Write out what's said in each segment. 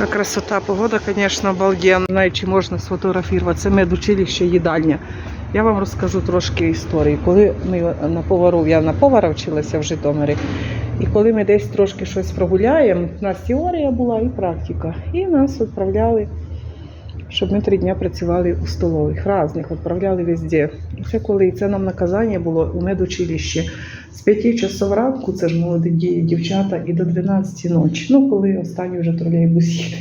Яка красота, погода, звісно, обалденна. Знаю, чи можна сфотографувати. Це медучилище їдальня. Я вам розкажу трошки історії. Коли ми на повару, я на повара вчилася в Житомирі, і коли ми десь трошки щось прогуляємо, у нас теорія була і практика. І нас відправляли, щоб ми три дні працювали у столових, різних, відправляли везде. Це коли це нам наказання було у медучилищі з 5 часов ранку, це ж молоді ді- дівчата, і до 12 ночі. Ну, коли останній вже тролейбус їде,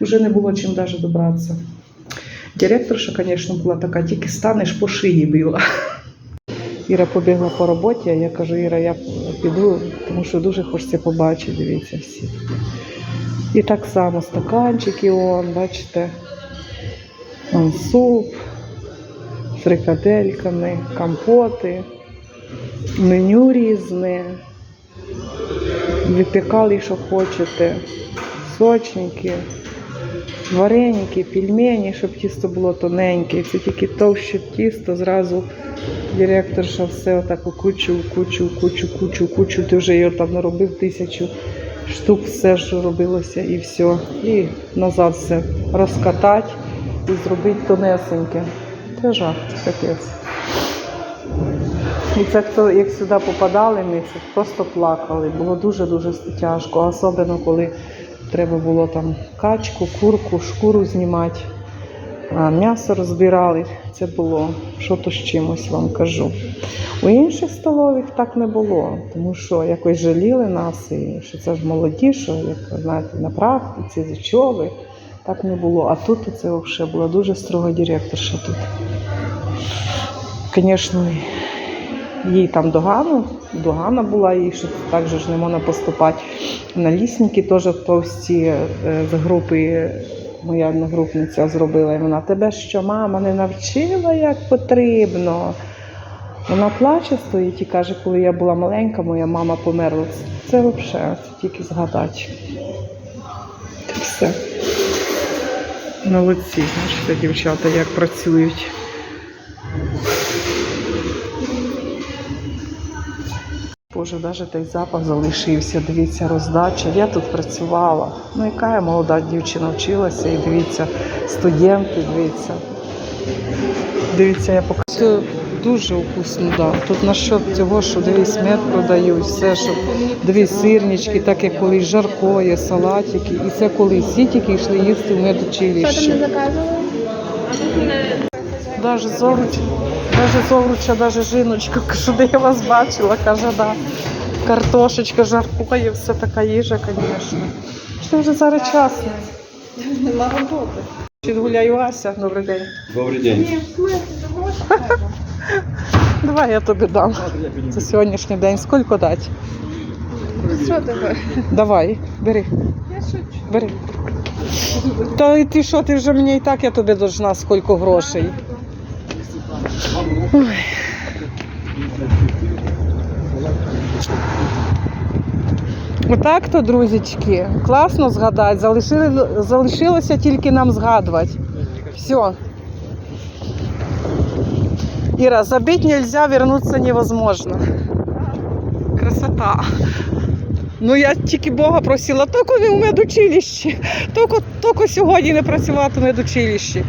вже не було чим навіть добратися. Директорша, звісно, була така, тільки станеш по шиї била. Іра побігла по роботі, а я кажу, Іра, я піду, тому що дуже хочеться побачити, дивіться всі. І так само стаканчики, он, бачите, суп, фрикадельками, компоти, меню різне. Випікали, що хочете, сочники, вареники, пельмені, щоб тісто було тоненьке. Це тільки товще тісто, зразу директорша все отак кучу, кучу, кучу, кучу, кучу. Ти вже його там наробив тисячу штук, все, що робилося, і все. І назад все розкатати і зробити тонесеньке. Це жах, це капець. І це хто як сюди попадали, ми це просто плакали. Було дуже-дуже тяжко, особливо коли треба було там качку, курку, шкуру знімати, а м'ясо розбирали. Це було що то з чимось вам кажу. У інших столових так не було, тому що якось жаліли нас, і що це ж молоді, що як знаєте, на практиці, ви. Так не було. А тут це взагалі була дуже строга директорша тут. Звісно, їй там догану, догана була, їй що так же ж не можна поступати. На лісники теж товсті е, з групи моя одногрупниця зробила. І вона тебе що, мама не навчила, як потрібно. Вона плаче стоїть і каже, коли я була маленька, моя мама померла. Це взагалі це тільки згадати. Це все. Молодці, бачите, дівчата, як працюють. Боже, навіть той запах залишився. Дивіться, роздача. Я тут працювала. Ну, яка я молода дівчина вчилася, і дивіться, студенти, дивіться. Дивіться, я покажу. Дуже вкусно, да. Тут насчет цього, що дивись, мед продають, все, що дивись, сирнички, так як колись жарко є, салатики. І це коли всі тільки йшли їсти в Що там не медучилище. заказували? Даже Зогруч, даже Зогруча, даже жіночка, кажу, де я вас бачила, каже, да. Картошечка, жарко, є все така їжа, звісно. Що вже зараз час? Нема роботи. Підгуляю Ася, добрий день. Добрий день. Ні, в треба. Давай я тобі дам. Це сьогоднішній день. Скільки дати? Що тебе? Давай, бери, Я шучу. бери. Та і ти що, ти вже мені і так я тобі должна скільки грошей. Ой. Отак то, друзічки, класно згадати. Залишили, залишилося тільки нам згадувати. Все. Іра, забить нельзя, вернуться невозможно. Красота. Ну я тільки Бога просила, тільки не в медучилищі. Тільки, тільки сьогодні не працювати в медучилищі.